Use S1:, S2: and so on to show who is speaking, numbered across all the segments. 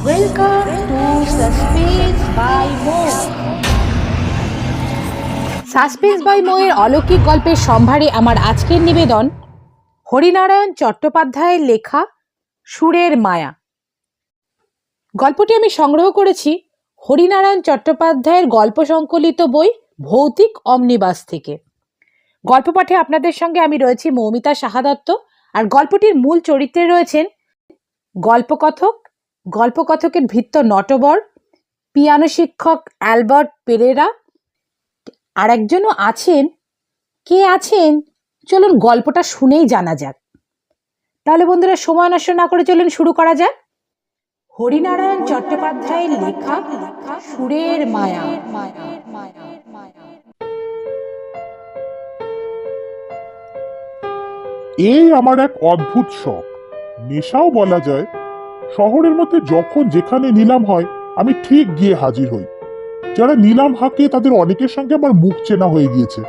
S1: Welcome to Suspense by Mo. Suspense by মোয়ের অলৌকিক গল্পের সম্ভারে আমার আজকের নিবেদন, হরিনারায়ণ চট্টোপাধ্যায়ের লেখা, সুরের মায়া গল্পটি আমি সংগ্রহ করেছি হরিনারায়ণ চট্টোপাধ্যায়ের গল্প সংকলিত বই ভৌতিক অমনিবাস থেকে গল্প পাঠে আপনাদের সঙ্গে আমি রয়েছি মৌমিতা সাহাদত্ত আর গল্পটির মূল চরিত্রে রয়েছেন গল্পকথক গল্পকথকের ভিত্ত নটবর, পিয়ানো শিক্ষক অ্যালবার্ট পেরেরা, আর একজনও আছেন। কে আছেন? চলুন গল্পটা শুনেই জানা যাক। তাহলে বন্ধুরা, সময় নষ্ট না করে চলুন শুরু করা যাক। হরিনারায়ণ চট্টোপাধ্যায়ের লেখা লেখা সুরের মায়া।
S2: এই আমার এক অদ্ভুত শখ। নেশাও বলা যায় শহরের মধ্যে যখন যেখানে নিলাম হয়, আমি ঠিক গিয়ে হাজির হই। যারা নিলাম হাঁকে, তাদের অনেকের সঙ্গে আমার মুখ চেনা হয়ে গিয়েছে।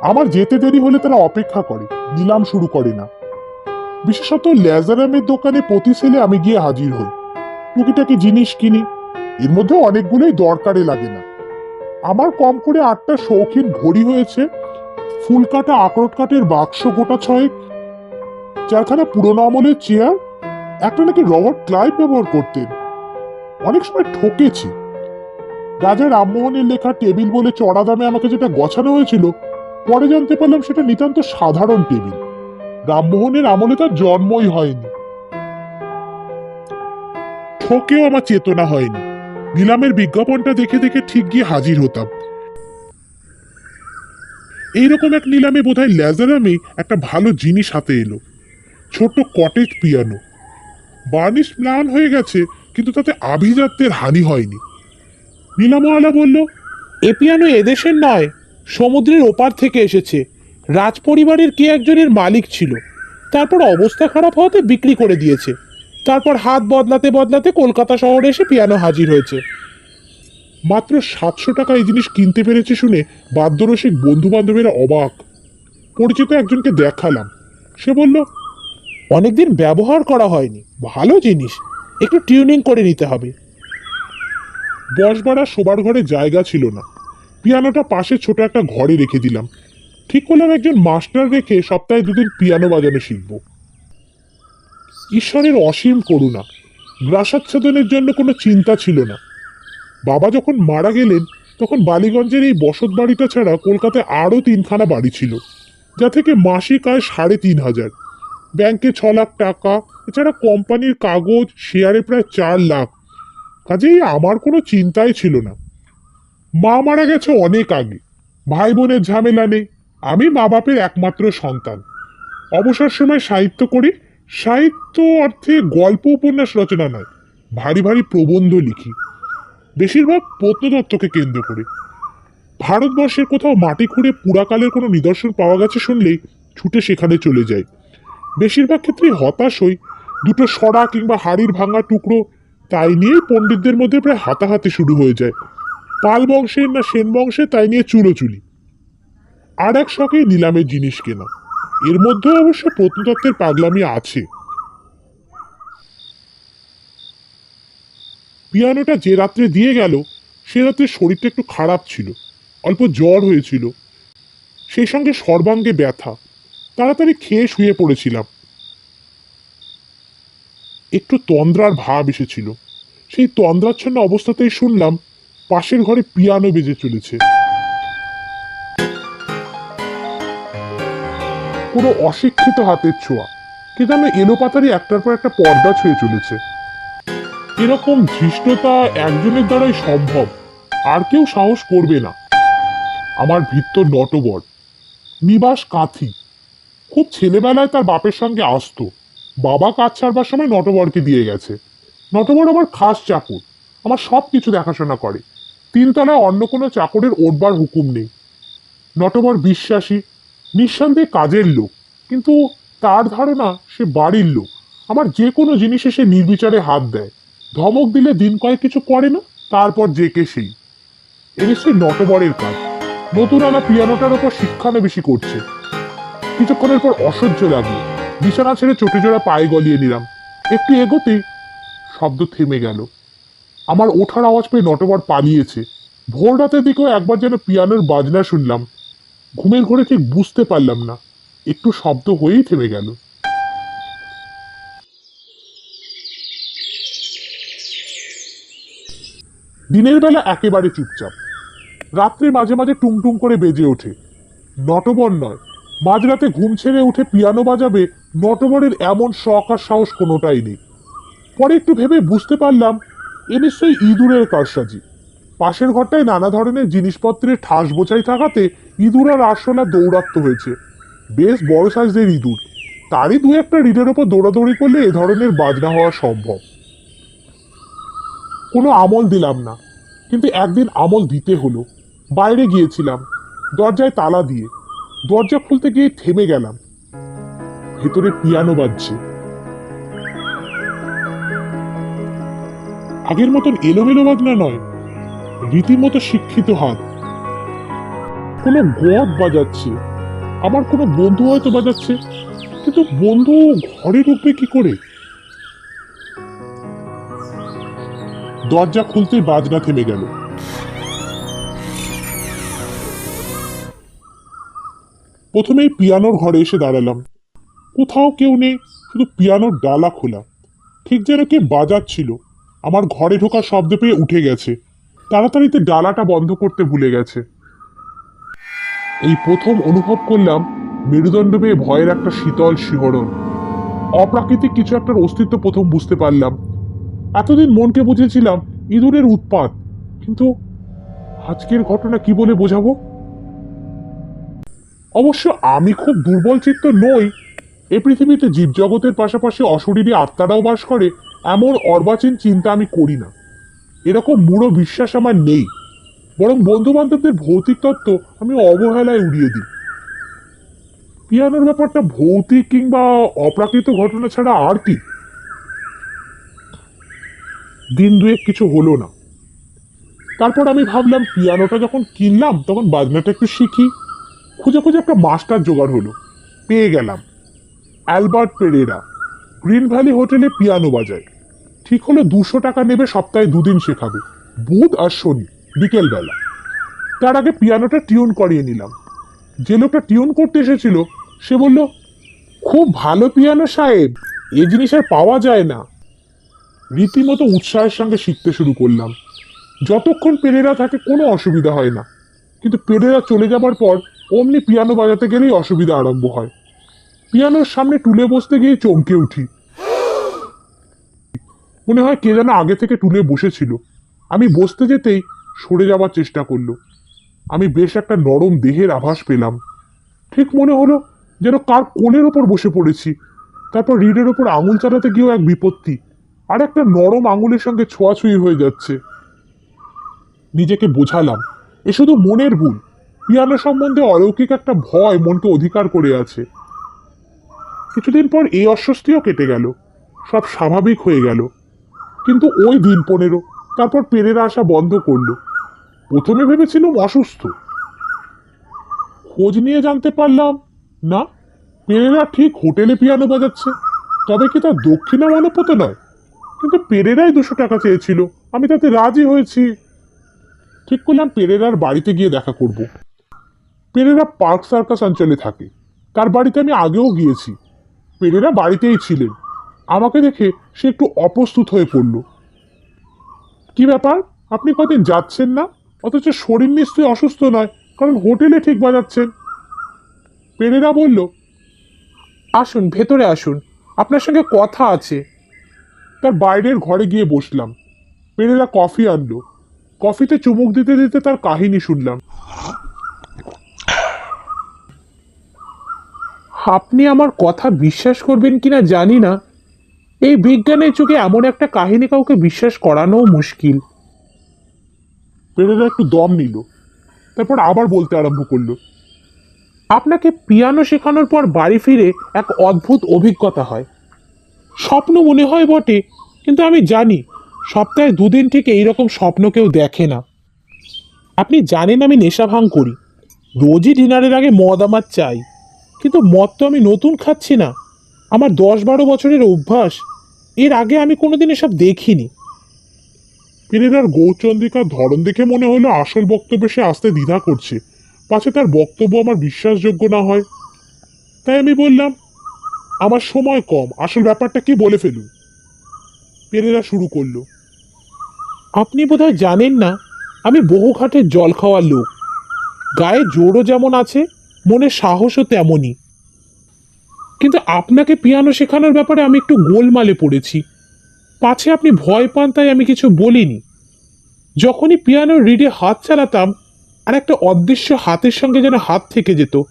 S2: আমার যেতে দেরি হলে তারা অপেক্ষা করে, নিলাম শুরু করে না। বিশেষত ল্যাজারামের দোকানে প্রতি সেলে আমি গিয়ে হাজির হই। টুকিটাকি জিনিস কিনি, এর মধ্যে অনেকগুলোই দরকারে লাগে না। আমার কম করে আটটা শৌখিন ঘড়ি হয়েছে ফুল কাটা আকরট কাঠের বাক্স গোটা ছয়েক, চারখানা পুরোনো আমলের চেয়ার একটা নাকি রবার্ট ক্লাইভ ব্যবহার করতেন। অনেক সময় ঠকেছি। রাজা রামমোহনের লেখা টেবিল বলে চড়া দামে আমাকে যেটা গছানো হয়েছিল, পরে জানতে পারলাম সেটা নিতান্ত সাধারণ টেবিল। রামমোহনের আমলে তার জন্মই হয়নি। ঠকেও আমার চেতনা হয়নি। নিলামের বিজ্ঞাপনটা দেখে দেখে ঠিক গিয়ে হাজির হতাম। এইরকম এক নিলামে বোধহয় ল্যাজারামে একটা ভালো জিনিস হাতে এলো। ছোট্ট কটেজ পিয়ানো। বার্নিশ ম্লান হয়ে গেছে, কিন্তু তাতে আভিজাত্যের হানি হয়নি। নীলামওয়ালা বলল,
S3: এ পিয়ানো এদেশের নয়, সমুদ্রের ওপার থেকে এসেছে। রাজপরিবারের কে একজনের মালিক ছিল। তারপর অবস্থা খারাপ হওয়াতে বিক্রি করে দিয়েছে। তারপর হাত বদলাতে বদলাতে কলকাতা শহরে এসে পিয়ানো হাজির হয়েছে।
S2: মাত্র সাতশো টাকা এই জিনিস কিনতে পেরেছে শুনে বাদ্যরসিক বন্ধু বান্ধবেরা অবাক। পরিচিত একজনকে দেখালাম। সে বলল
S3: অনেকদিন ব্যবহার করা হয়নি। ভালো জিনিস। একটু টিউনিং করে নিতে হবে।
S2: বসবাড়া শোবার ঘরে জায়গা ছিল না। পিয়ানোটা পাশে ছোট একটা ঘরে রেখে দিলাম। ঠিক করলাম একজন মাস্টার রেখে সপ্তাহে দুদিন পিয়ানো বাজানো শিখব। ঈশ্বরের অসীম করুণা। গ্রাসাচ্ছাদনের জন্য কোনো চিন্তা ছিল না। বাবা যখন মারা গেলেন, তখন বালিগঞ্জের এই বসত বাড়িটা ছাড়া কলকাতায় আরও তিনখানা বাড়ি ছিল, যা থেকে মাসিক আয় সাড়ে তিন হাজার। ব্যাংকে ছ লাখ টাকা, এছাড়া কোম্পানির কাগজ শেয়ারে প্রায় চার লাখ। কাজেই আমার কোনো চিন্তাই ছিল না। মা মারা গেছে অনেক আগে। ভাই বোনের ঝামেলা নেই। আমি মা বাপের একমাত্র সন্তান। অবসর সময় সাহিত্য করি। সাহিত্য অর্থে গল্প, উপন্যাস রচনা নয়। ভারী ভারী প্রবন্ধ লিখি। বেশিরভাগ প্রত্নতত্ত্বকে কেন্দ্র করে। ভারতবর্ষের কোথাও মাটি খুঁড়ে পুরাকালের কোনো নিদর্শন পাওয়া গেছে শুনলেই ছুটে সেখানে চলে যাই। বেশিরভাগ ক্ষেত্রেই হতাশ হই। দুটো সরা কিংবা হাড়ির ভাঙা টুকরো, তাই নিয়েই পণ্ডিতদের মধ্যে প্রায় হাতাহাতি শুরু হয়ে যায়। পাল বংশের না সেন বংশে তাই নিয়ে চুলোচুলি। আর এক শখে নিলামের জিনিস কেনা। এর মধ্যে অবশ্য প্রত্নতত্ত্বের পাগলামি আছে। পিয়ানোটা যে রাত্রে দিয়ে গেল, সে রাত্রে শরীরটা একটু খারাপ ছিল। অল্প জ্বর হয়েছিল। সেই সঙ্গে সর্বাঙ্গে ব্যথা। তাড়াতাড়ি খেয়ে শুয়ে পড়েছিলাম। একটু তন্দ্রার ভাব এসেছিল। সেই তন্দ্রাচ্ছন্ন অবস্থাতেই শুনলাম পাশের ঘরে পিয়ানো বেজে চলেছে। পুরো অশিক্ষিত হাতের ছোঁয়া। কে যেন এলোপাতারি একটার পর একটা পর্দা ছুঁয়ে চলেছে। এরকম ধৃষ্টতা একজনের দ্বারাই সম্ভব, আর কেউ সাহস করবে না। আমার ভিত্ত নটবর, নিবাস কাঁথি। খুব ছেলেবেলায় তার বাপের সঙ্গে আসতো। বাবা কাজ ছাড়বার সময় নটবরকে দিয়ে গেছে। নটবর আমার খাস চাকর, আমার সব কিছু দেখাশোনা করে। তিনতলায় অন্য কোনো চাকরের ওঠবার হুকুম নেই। নটবর বিশ্বাসী, নিঃসন্দেহে কাজের লোক, কিন্তু তার ধারণা সে বাড়ির লোক। আমার যে কোনো জিনিসে সে নির্বিচারে হাত দেয়। ধমক দিলে দিন কয়েক কিছু করে না, তারপর যে কে সেই। এ নিশ্চয়ই নটবরের কাজ। নতুন আনা পিয়ানোটার ওপর শিক্ষানবিশি করছে। কিছুক্ষণের পর অসহ্য লাগল। বিছানা ছেড়ে চোটে জোড়া পায়ে গলিয়ে নিলাম। একটু এগোতে শব্দ থেমে গেল। আমার ওঠার আওয়াজ পেয়ে নটবর পালিয়েছে। ভোর রাতের দিকেও একবার যেন পিয়ানোর বাজনা শুনলাম। ঘুমের ঘরে ঠিক বুঝতে পারলাম না। একটু শব্দ হয়েই থেমে গেল। দিনের বেলা একেবারে চুপচাপ। রাত্রে মাঝে মাঝে টুংটুং করে বেজে ওঠে। নটবর নয় মাঝরাতে ঘুম ছেড়ে উঠে পিয়ানো বাজাবে, নটবরের এমন শখ আর সাহস কোনোটাই নেই। পরে একটু ভেবে বুঝতে পারলাম, এ নিশ্চয়ই ইঁদুরের কারসাজি। পাশের ঘরটায় নানা ধরনের জিনিসপত্রের ঠাস বোঝাই থাকাতে ইঁদুর আর আরশোলা দৌরাত্ম হয়েছে। বেশ বড় সাইজের ইঁদুর। তারই দু একটা রিডের ওপর দৌড়াদৌড়ি করলে এ ধরনের বাজনা হওয়া সম্ভব। কোনো আমল দিলাম না, কিন্তু একদিন আমল দিতে হলো। বাইরে গিয়েছিলাম, দরজায় তালা দিয়ে। দরজা খুলতে গিয়ে থেমে গেলাম। ভেতরে পিয়ানো বাজছে। আগের মতন এলোমেলো বাজনা নয়, রীতিমতো শিক্ষিত হাত। কোনো গদ বাজাচ্ছে, আমার কোনো বন্ধু হয়তো বাজাচ্ছে, কিন্তু বন্ধু ঘরে ঢুকবে কি করে? দরজা খুলতেই বাজনা থেমে গেল। প্রথমেই পিয়ানোর ঘরে এসে দাঁড়ালাম। কোথাও কেউ নেই, শুধু পিয়ানোর ডালা খোলা। ঠিক যেন কে বাজাচ্ছিল আমার ঘরে ঢোকার শব্দ পেয়ে উঠে গেছে। তাড়াতাড়িতে ডালাটা বন্ধ করতে ভুলে গেছে। এই প্রথম অনুভব করলাম মেরুদণ্ড পেয়ে ভয়ের একটা শীতল শিহরণ। অপ্রাকৃতিক কিছু একটার অস্তিত্ব প্রথম বুঝতে পারলাম। এতদিন মনকে বুঝেছিলাম ইঁদুরের উৎপাত, কিন্তু আজকের ঘটনা কি বলে বোঝাবো? অবশ্য আমি খুব দুর্বল চিত্ত নই। এ পৃথিবীতে জীবজগতের পাশাপাশি অশরীরী আত্মারাও বাস করে, এমন অর্বাচীন চিন্তা আমি করি না। এরকম মূঢ় বিশ্বাস আমার নেই। বরং বন্ধু বান্ধবদের ভৌতিক তত্ত্ব আমি অবহেলায় উড়িয়ে দিই। পিয়ানোর ব্যাপারটা ভৌতিক কিংবা অপ্রাকৃত ঘটনা ছাড়া আর কি? দিন দুয়েক কিছু হলো না। তারপর আমি ভাবলাম, পিয়ানোটা যখন কিনলাম, তখন বাজনাটা একটু শিখি। খুঁজে খুঁজে একটা মাস্টার জোগাড় হলো। পেয়ে গেলাম। অ্যালবার্ট পেরেরা, গ্রিন ভ্যালি হোটেলে পিয়ানো বাজায়। ঠিক হলো দুশো টাকা নেবে সপ্তাহে দুদিন শেখাবে। বুধ আর শনি বিকেলবেলা তার আগে পিয়ানোটা টিউন করিয়ে নিলাম। যে লোকটা টিউন করতে এসেছিল, সে বলল, খুব ভালো পিয়ানো সাহেব, এ জিনিস আর পাওয়া যায় না। রীতিমতো উৎসাহের সঙ্গে শিখতে শুরু করলাম। যতক্ষণ পেরেরা থাকে কোনো অসুবিধা হয় না। কিন্তু পেরেরা চলে যাবার পর অমনি পিয়ানো বাজাতে গেলেই অসুবিধা আরম্ভ হয়। পিয়ানোর সামনে টুলে বসতে গিয়ে চমকে উঠি। মনে হয় কে যেন আগে থেকে টুলে বসেছিল। আমি বসতে যেতেই সরে যাওয়ার চেষ্টা করল। আমি বেশ একটা নরম দেহের আভাস পেলাম। ঠিক মনে হলো যেন কার কোলের ওপর বসে পড়েছি। তারপর রিডের ওপর আঙুল চালাতে গিয়েও এক বিপত্তি। আর একটা নরম আঙুলের সঙ্গে ছোঁয়াছুঁই হয়ে যাচ্ছে। নিজেকে বোঝালাম, এ শুধু মনের ভুল। পিয়ানো সম্বন্ধে অলৌকিক একটা ভয় মনকে অধিকার করে আছে। কিছুদিন পর এই অস্বস্তিও কেটে গেল। সব স্বাভাবিক হয়ে গেল। কিন্তু ওই দিন পনেরো, তারপর পেরেরা আসা বন্ধ করল। প্রথমে ভেবেছিলাম অসুস্থ। খোঁজ নিয়ে জানতে পারলাম, না, পেরেরা ঠিক হোটেলে পিয়ানো বাজাচ্ছে। তবে কি তার দক্ষিণা মনোপত নয়? কিন্তু পেরেরাই দুশো টাকা চেয়েছিল। আমি তাতে রাজি হয়েছি। ঠিক করলাম, পেরেরার বাড়িতে গিয়ে দেখা করব। পেরেরা পার্ক সার্কাস অঞ্চলে থাকে। তার বাড়িতে আমি আগেও গিয়েছি। পেরেরা বাড়িতেই ছিলেন। আমাকে দেখে সে একটু অপ্রস্তুত হয়ে পড়ল। কি ব্যাপার? আপনি কদিন যাচ্ছেন না? অথচ শরীর নিশ্চয়ই অসুস্থ নয়, কারণ হোটেলে ঠিক বাজাচ্ছেন। পেরেরা বলল,
S3: আসুন, ভেতরে আসুন। আপনার সঙ্গে কথা আছে।
S2: তার বাইরের ঘরে গিয়ে বসলাম। পেরেরা কফি আনলো। কফিতে চুমুক দিতে দিতে তার কাহিনী শুনলাম।
S3: আপনি আমার কথা বিশ্বাস করবেন কিনা জানি না। এই বিজ্ঞানের যুগে এমন একটা কাহিনী কাউকে বিশ্বাস করানোও মুশকিল।
S2: পেরেরা একটু দম নিল তারপর আবার বলতে আরম্ভ করল।
S3: আপনাকে পিয়ানো শেখানোর পর বাড়ি ফিরে এক অদ্ভুত অভিজ্ঞতা হয়। স্বপ্ন মনে হয় বটে কিন্তু আমি জানি সপ্তাহে দুদিন ঠিক এইরকম স্বপ্ন কেউ দেখে না। আপনি জানেন আমি নেশা ভাঙ করি। রোজই ডিনারের আগে মদ আমার চাই। কিন্তু মদ তো আমি নতুন খাচ্ছি না। আমার দশ বারো বছরের অভ্যাস।
S2: এর আগে আমি কোনোদিন এসব দেখিনি।
S4: পেরেরার গৌরচন্দ্রিকার ধরন দেখে মনে হলো আসল বক্তব্যে সে আসতে দ্বিধা করছে। পাছে তার বক্তব্য আমার বিশ্বাসযোগ্য না হয়। তাই আমি বললাম, আমার সময় কম। আসল ব্যাপারটা কি বলে ফেলুন। পেরেরা শুরু করল,
S2: আপনি বোধহয় জানেন না, আমি বহু ঘাটের জল খাওয়ার লোক। গায়ে জোরও যেমন আছে মনে সাহসও তেমনই। কিন্তু আপনাকে পিয়ানো শেখানোর ব্যাপারে আমি একটু গোলমালে পড়েছি। পাছে আপনি ভয় পান তাই আমি কিছু বলিনি। যখনই পিয়ানোর রিডে হাত চালাতাম, আর একটা অদৃশ্য হাতের সঙ্গে যেন হাত থেকে যেত।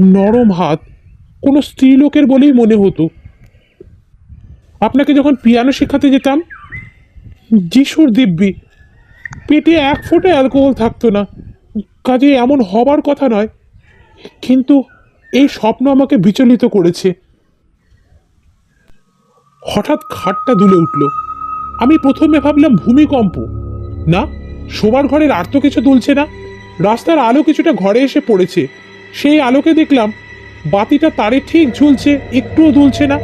S2: নরম হাত, কোনো স্ত্রীলোকের বলেই মনে হতো। আপনাকে যখন পিয়ানো শেখাতে যেতাম, যিশুর দিব্যি, পেটে এক ফোঁটা অ্যালকোহল থাকতো না। কাজে এমন হবার কথা নয়। কিন্তু এই স্বপ্ন আমাকে বিচলিত করেছে। হঠাৎ খাটটা দুলে উঠল। আমি প্রথমে ভাবলাম, ভূমিকম্প। না, শোবার ঘরের আর তো কিছু দুলছে না। রাস্তার আলো কিছুটা ঘরে এসে পড়েছে। সেই আলোকে দেখলাম, বাতিটা তারে ঠিক ঝুলছে, একটুও দুলছে না।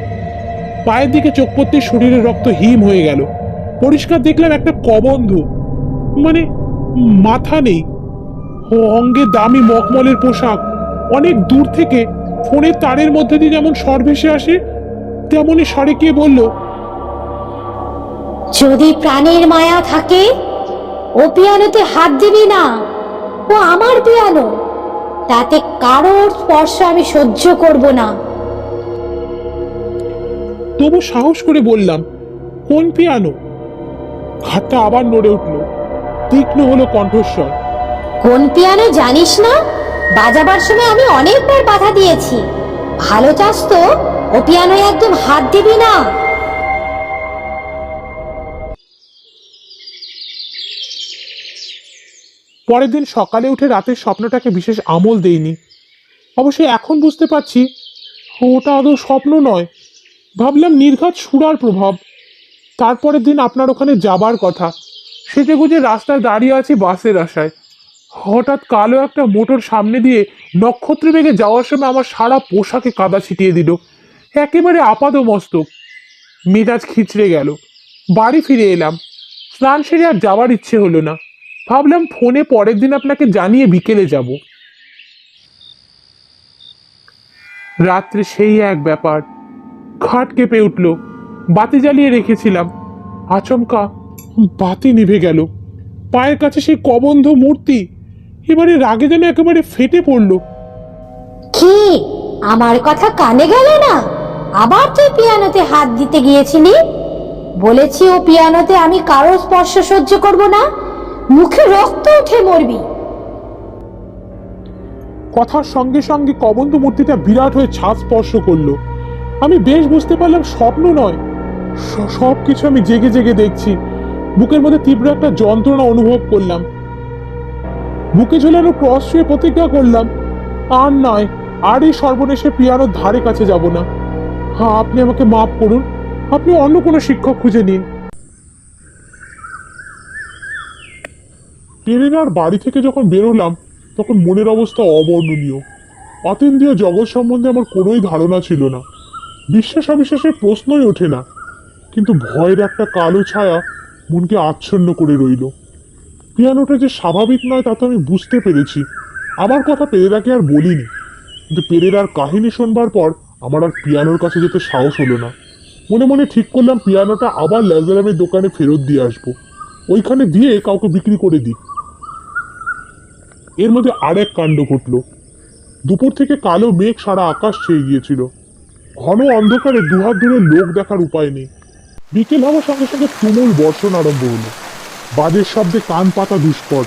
S2: পায়ের দিকে চোখ পড়তে শরীরের রক্ত হিম হয়ে গেল। পরিষ্কার দেখলাম একটা কবন্ধ। মানে মাথা নেই। অঙ্গে দামি মখমলের পোশাক। অনেক দূর থেকে ফোনের তারের মধ্যে দিয়ে যেমন স্বর ভেসে আসে তেমনই স্বরে কে বলল
S5: যদি প্রাণের মায়া থাকে ও পিয়ানোতে হাত দিবি না ও আমার পিয়ানো তাতে কারোর স্পর্শ আমি সহ্য করব না।
S2: তবু সাহস করে বললাম কোন পিয়ানো? ঘাটটা আবার নড়ে উঠল তীক্ষ্ণ হলো কণ্ঠস্বর।
S5: কোন পিয়ানো জানিস না বাজাবার সময় আমি অনেকবার বাধা দিয়েছি। ভালো চাস তো, ও পিয়ানোয় একদম হাত দিবি না।
S2: পরের দিন সকালে উঠে রাতের স্বপ্নটাকে বিশেষ আমল দেইনি। অবশ্যই এখন বুঝতে পারছি, ওটা আদৌ স্বপ্ন নয়। ভাবলাম নির্ঘাত সুরার প্রভাব। তারপরের দিন আপনার ওখানে যাবার কথা। সেজে গুজে রাস্তায় দাঁড়িয়ে আছি বাসের আশায়। হঠাৎ কালো একটা মোটর সামনে দিয়ে নক্ষত্র বেগে যাওয়ার সময় আমার সারা পোশাকে কাদা ছিটিয়ে দিল। একেবারে আপাদ মস্তক মেজাজ খিচড়ে গেল। বাড়ি ফিরে এলাম। স্নান সেরে আর যাওয়ার ইচ্ছে হলো না। ভাবলাম ফোনে পরের দিন আপনাকে জানিয়ে বিকেলে যাব। রাত্রে সেই এক ব্যাপার। খাট কেঁপে উঠল। বাতি জ্বালিয়ে রেখেছিলাম। আচমকা বাতি নিভে গেল। পায়ের কাছে সেই কবন্ধ মূর্তি এবারে রাগে যেন একেবারে ফেটে পড়ল।
S5: কি? আমার কথা কানে গেল না? আবার তুই পিয়ানোতে হাত দিতে গিয়েছিলি? বলেছি ও পিয়ানোতে আমি কারও স্পর্শ সহ্য করব না। মুখে রক্ত উঠে মরবি।
S2: কথার সঙ্গে সঙ্গে কবন্ধ মূর্তিটা বিরাট হয়ে ছাদ স্পর্শ করল। আমি বেশ বুঝতে পারলাম স্বপ্ন নয়। সব কিছু আমি জেগে জেগে দেখছি। বুকের মধ্যে তীব্র একটা যন্ত্রণা অনুভব করলাম। বুকে ঝোলানো ক্রস শুয়ে প্রতিজ্ঞা করলাম, আর নয় আর এই সর্বনেশে পিয়ানোর ধারে কাছে যাব না। হ্যাঁ আপনি আমাকে মাফ করুন, আপনি অন্য কোনো শিক্ষক খুঁজে নিন।
S4: পেরেরার বাড়ি থেকে যখন বেরোলাম, তখন মনের অবস্থা অবর্ণনীয়। অতীন্দ্রিয় জগৎ সম্বন্ধে আমার কোনোই ধারণা ছিল না। বিশ্বাস অবিশ্বাসের প্রশ্নই ওঠে না। কিন্তু ভয়ের একটা কালো ছায়া মনকে আচ্ছন্ন করে রইল। পিয়ানোটা যে স্বাভাবিক নয় তা তো আমি বুঝতে পেরেছি। আমার কথা পেরেরাকে আর বলিনি। কিন্তু পেরেরার কাহিনী শোনবার পর আমার আর পিয়ানোর কাছে যেতে সাহস হলো না। মনে মনে ঠিক করলাম পিয়ানোটা আবার ল্যাজারামের দোকানে ফেরত দিয়ে আসব। ওইখানে দিয়ে কাউকে বিক্রি করে দিই। এর মধ্যে আরেক কাণ্ড ঘটল। দুপুর থেকে কালো মেঘ সারা আকাশ ছেয়ে গিয়েছিল। ঘন অন্ধকারে দুহাত ধরে লোক দেখার উপায় নেই। বিকেল হওয়ার সঙ্গে সঙ্গে তুমুল বর্ষণ আরম্ভ হলো। বাজের শব্দে কান পাতা দুষ্কর।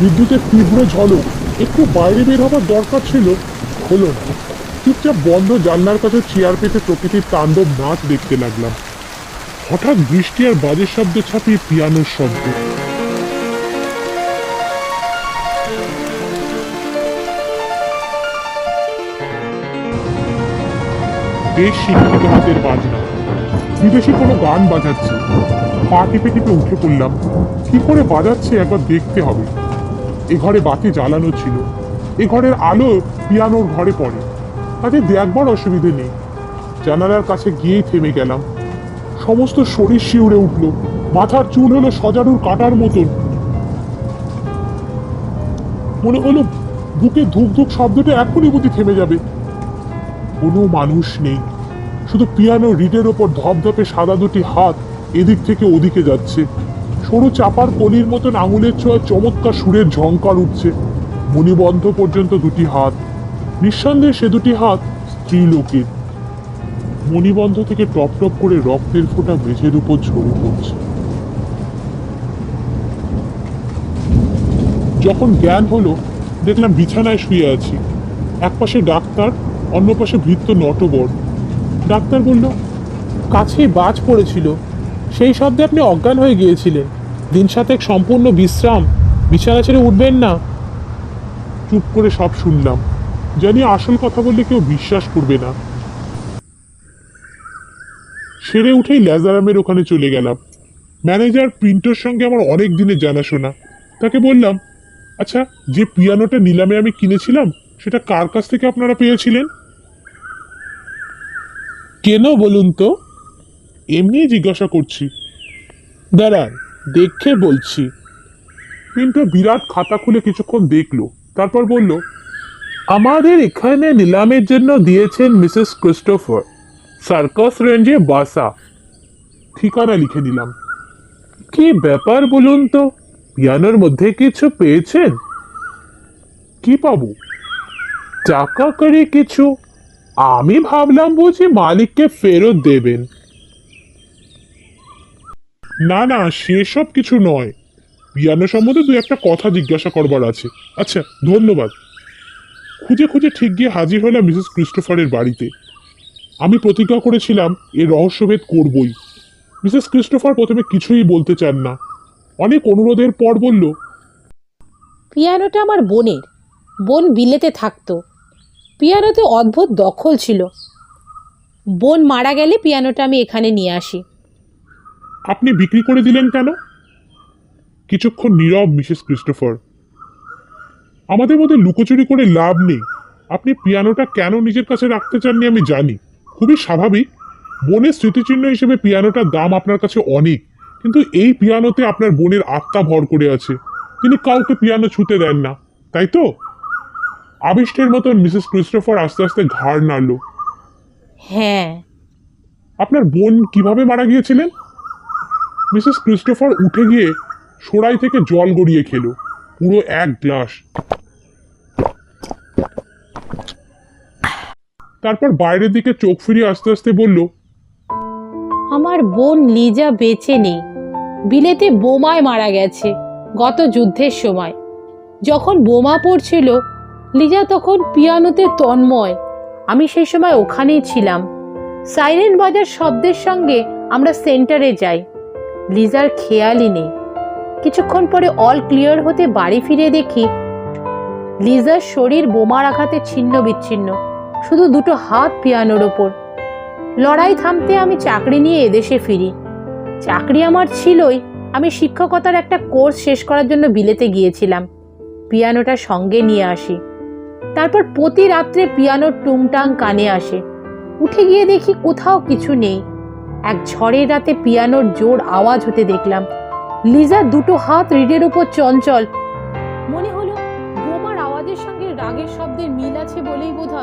S4: বিদ্যুতের তীব্র ঝলক, একটু বাইরে বের হবার দরকার ছিল, হলো না। চুপচাপ বন্ধ জানলার কাছে চেয়ার পেতে প্রকৃতির তাণ্ডব নাচ দেখতে লাগলাম। হঠাৎ বৃষ্টি আর বাজের শব্দ ছাপিয়ে পিয়ানোর শব্দ। বেশ শিক্ষিত হাতের বাজনা। বিদেশি কোনো গান বাজাচ্ছে। পা টিপে টিপে উঠে পড়লাম, কি করে বাজাচ্ছে একবার দেখতে হবে। এ ঘরে বাতি জ্বালানো ছিল। এ ঘরের আলো পিয়ানোর ঘরে পড়ে।
S2: তাকে দেখবার অসুবিধে নেই। জানালার কাছে গিয়েই থেমে গেলাম। সমস্ত শরীর শিউরে উঠল। মাথার চুল হলো সজারুর কাটার মতন। মনে হলো বুকে ধুক ধুক শব্দটা এখনই বুঝি থেমে যাবে। কোনো মানুষ নেই। শুধু পিয়ানো রিডের ওপর ধপধপে সাদা দুটি হাত এদিক থেকে ওদিকে যাচ্ছে। সরু চাপার কলির মতন আঙুলের ছোঁয়া চমৎকার সুরের ঝংকার উঠছে। মণিবন্ধ পর্যন্ত দুটি হাত। নিঃসন্দেহে সে দুটি হাত স্ত্রীলোকের মণিবন্ধ থেকে টপ টপ করে রক্তের ফোঁটা মেঝের উপর ঝরে পড়ছে। যখন জ্ঞান হলো, দেখলাম বিছানায় শুয়ে আছি। এক পাশে ডাক্তার অন্য পাশে ভৃত্য নটবর।
S3: ডাক্তার বলল, কাছেই বাজ পড়েছিল। সেই শব্দে আপনি অজ্ঞান হয়ে গিয়েছিলেন। দিন সাতেক সম্পূর্ণ বিশ্রাম। বিছানা ছেড়ে উঠবেন না।
S2: চুপ করে সব শুনলাম। জানি আসল কথা বললে কেউ বিশ্বাস করবে না। সেরে উঠেই ল্যাজারামের ওখানে চলে গেলাম। ম্যানেজার প্রিন্টোর সঙ্গে আমার অনেক দিনের জানাশোনা। তাকে বললাম আচ্ছা যে পিয়ানোটা নিলামে আমি কিনেছিলাম, সেটা কার কাছ থেকে আপনারা পেয়েছিলেন?
S3: কেন বলুন তো?
S2: এমনি জিজ্ঞাসা করছি।
S3: দাঁড়ান, দেখে বলছি।
S2: প্রিন্টো বিরাট খাতা খুলে কিছুক্ষণ দেখল, তারপর বলল,
S3: আমাদের এখানে নিলামের জন্য দিয়েছেন মিসেস ক্রিস্টোফার, সার্কাস রেঞ্জে বাসা।
S2: ঠিকানা লিখে নিলাম
S3: কি ব্যাপার বলুন তো? পিয়ানোর মধ্যে কিছু পেয়েছেন?
S2: কি পাবো?
S3: টাকা করে কিছু? আমি ভাবলাম বুঝি মালিককে ফেরত দেবেন।
S2: না না, সেসব কিছু নয়। পিয়ানো সম্বন্ধে দু একটা কথা জিজ্ঞাসা করবার আছে। আচ্ছা ধন্যবাদ। খুঁজে খুঁজে ঠিক গিয়ে হাজির হলাম মিসেস ক্রিস্টোফারের বাড়িতে। আমি প্রতিজ্ঞা করেছিলাম এ রহস্যভেদ করবই। মিসেস ক্রিস্টোফার প্রথমে কিছুই বলতে চান না। অনেক অনুরোধের পর বলল,
S1: পিয়ানোটা আমার বোনের। বোন বিলেতে থাকতো। পিয়ানোতে অদ্ভুত দখল ছিল। বোন মারা গেলে পিয়ানোটা আমি এখানে নিয়ে আসি।
S2: আপনি বিক্রি করে দিলেন কেন? কিছুক্ষণ নীরব মিসেস ক্রিস্টোফার। আমাদের মধ্যে লুকোচুরি করে লাভ নেই। আপনি পিয়ানোটা কেন নিজের কাছে রাখতে চাননি আমি জানি। খুবই স্বাভাবিক। বোনের স্মৃতিচিহ্ন হিসেবে পিয়ানোটার দাম আপনার কাছে অনেক। কিন্তু এই পিয়ানোতে আপনার বোনের আত্মা ভর করে আছে। তিনি কাউকে পিয়ানো ছুতে দেন না। তাই তো? আবিষ্টের মতন মিসেস ক্রিস্টোফার আস্তে আস্তে ঘাড় নাড়ল।
S1: হ্যাঁ।
S2: আপনার বোন কীভাবে মারা গিয়েছিলেন? মিসেস ক্রিস্টোফার উঠে গিয়ে সোড়াই থেকে জল গড়িয়ে খেলো পুরো এক গ্লাস। তারপর বাইরের দিকে চোখ ফিরিয়ে আস্তে আস্তে বলল
S1: আমার বোন লিজা বেঁচে নেই। বিলেতে বোমায় মারা গেছে গত যুদ্ধের সময়। যখন বোমা পড়ছিল লিজা তখন পিয়ানোতে তন্ময়। আমি সেই সময় ওখানেই ছিলাম। সাইরেন বাজার শব্দের সঙ্গে আমরা সেন্টারে যাই। লিজার খেয়ালই নেই। কিছুক্ষণ পরে অল ক্লিয়ার হতে বাড়ি ফিরে দেখি লিজার শরীর বোমার আঘাতে ছিন্ন বিচ্ছিন্ন। শুধু দুটো হাত পিয়ানোর ওপর। লড়াই থামতে আমি চাকরি নিয়ে এদেশে ফিরি। চাকরি আমার ছিলই। আমি শিক্ষকতার একটা কোর্স শেষ করার জন্য বিলেতে গিয়েছিলাম। পিয়ানোটা সঙ্গে নিয়ে আসি। তারপর প্রতি রাত্রে পিয়ানোর টুংটাং কানে আসে। উঠে গিয়ে দেখি কোথাও কিছু নেই। এক ঝড়ের রাতে পিয়ানোর জোর আওয়াজ হতে দেখলাম। লিজা দুটো হাত রিডের উপর চঞ্চল। মনে হলো বোমার আওয়াজের সঙ্গে রাগের শব্দের মিল আছে বলেই বোধ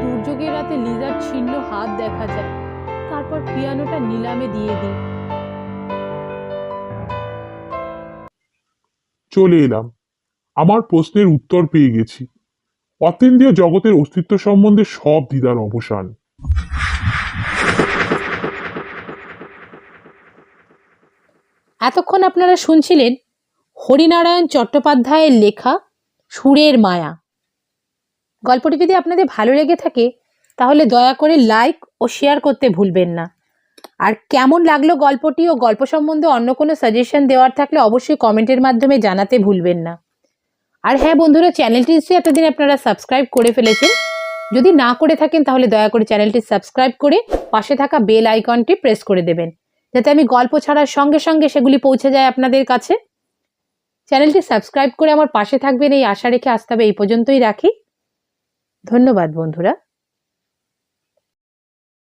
S1: দুর্যোগের রাতে লিজার ছিন্ন হাত দেখা যায়। তারপর পিয়ানোটা নিলামে দিয়ে দিই।
S2: চলে এলাম। আমার প্রশ্নের উত্তর পেয়ে গেছি। অতীন্দ্রিয় জগতের অস্তিত্ব সম্বন্ধে সব দ্বিধার অবসান।
S1: এতক্ষণ আপনারা শুনছিলেন হরিনারায়ণ চট্টোপাধ্যায়ের লেখা সুরের মায়া। গল্পটি যদি আপনাদের ভালো লেগে থাকে, তাহলে দয়া করে লাইক ও শেয়ার করতে ভুলবেন না। আর কেমন লাগল গল্পটি ও গল্প সম্বন্ধে অন্য কোনো সাজেশন দেওয়ার থাকলে অবশ্যই কমেন্টের মাধ্যমে জানাতে ভুলবেন না। আর হ্যাঁ বন্ধুরা, চ্যানেলটি নিশ্চয়ই এতদিন আপনারা সাবস্ক্রাইব করে ফেলেছেন। যদি না করে থাকেন, তাহলে দয়া করে চ্যানেলটি সাবস্ক্রাইব করে পাশে থাকা বেল আইকনটি প্রেস করে দেবেন। যাতে আমি গল্প ছাড়ার সঙ্গে সঙ্গে সেগুলি পৌঁছে যায় আপনাদের কাছে। চ্যানেলটি সাবস্ক্রাইব করে আমার পাশে থাকবেন, এই আশা রেখে আসতে হবে এই পর্যন্তই রাখি। ধন্যবাদ বন্ধুরা।